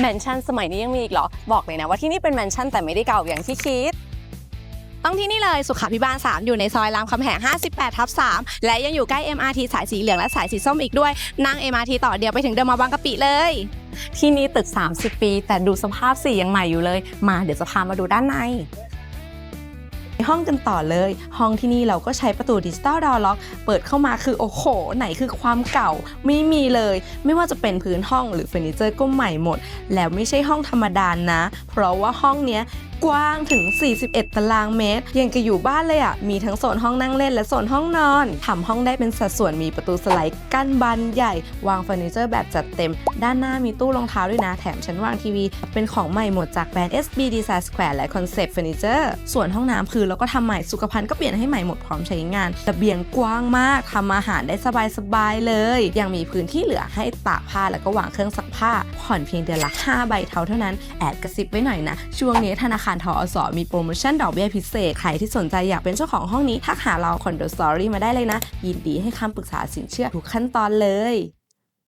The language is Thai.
แมนชั่นสมัยนี้ยังมีอีกเหรอ บอกเลยนะว่าที่นี่เป็นแมนชั่นแต่ไม่ได้เก่าอย่างที่คิดต้องที่นี่เลยสุขาพิบาล 3 อยู่ในซอยรามคำแหง 58 ทับ 3 และยังอยู่ใกล้ MRT สายสีเหลืองและสายสีส้มอีกด้วย นั่ง MRT ต่อเดียวไปถึงเดอะมอลล์บางกะปิเลย ที่นี่ตึก 30 ปี แต่ดูสภาพสียังใหม่อยู่เลย มาเดี๋ยวจะพามาดูด้านใน ห้องกันต่อเลย ห้องที่นี่เราก็ใช้ประตูดิจิตอลดอล็อก เปิดเข้ามาคือโอ้โห ไหนคือความเก่า ไม่มีเลย ไม่ว่าจะเป็นพื้นห้องหรือเฟอร์นิเจอร์ก็ใหม่หมด แล้วไม่ใช่ห้องธรรมดานะเพราะว่าห้องเนี้ย กว้างถึง 41 ตารางเมตร ยังกับอยู่บ้านเลยอะ่ะ มีทั้งโซนห้องนั่งเล่นและโซนห้องนอนทำห้องได้เป็นสัดส่วนมีประตูสไลด์กั้นบานใหญ่ วางเฟอร์นิเจอร์แบบจัดเต็ม ด้านหน้ามีตู้รองเท้าด้วยนะ แถมชั้นวางทีวี เป็นของใหม่หมดจากแบรนด์ SB Design Square และ Concept Furniture ส่วนห้องน้ำคือเราก็ทำใหม่สุขภัณฑ์ก็เปลี่ยนให้ใหม่หมดพร้อมใช้งานระเบียงกว้างมากทำอาหารได้สบายๆเลย ยังมีพื้นที่เหลือให้ตากผ้าแล้วก็วางเครื่องซักผ้าผ่อนเพียงเดือนละ5ใบเท่าเท่านั้นแอดกระซิบไว้หน่อยนะช่วงนี้ธนาคารทอสมีโปรโมชั่นดอกเบี้ยพิเศษ ใครที่สนใจอยากเป็นเจ้าของห้องนี้ ทักหาเราคอนโดสตอรี่มาได้เลยนะ ยินดีให้คำปรึกษาสินเชื่อทุกขั้นตอนเลย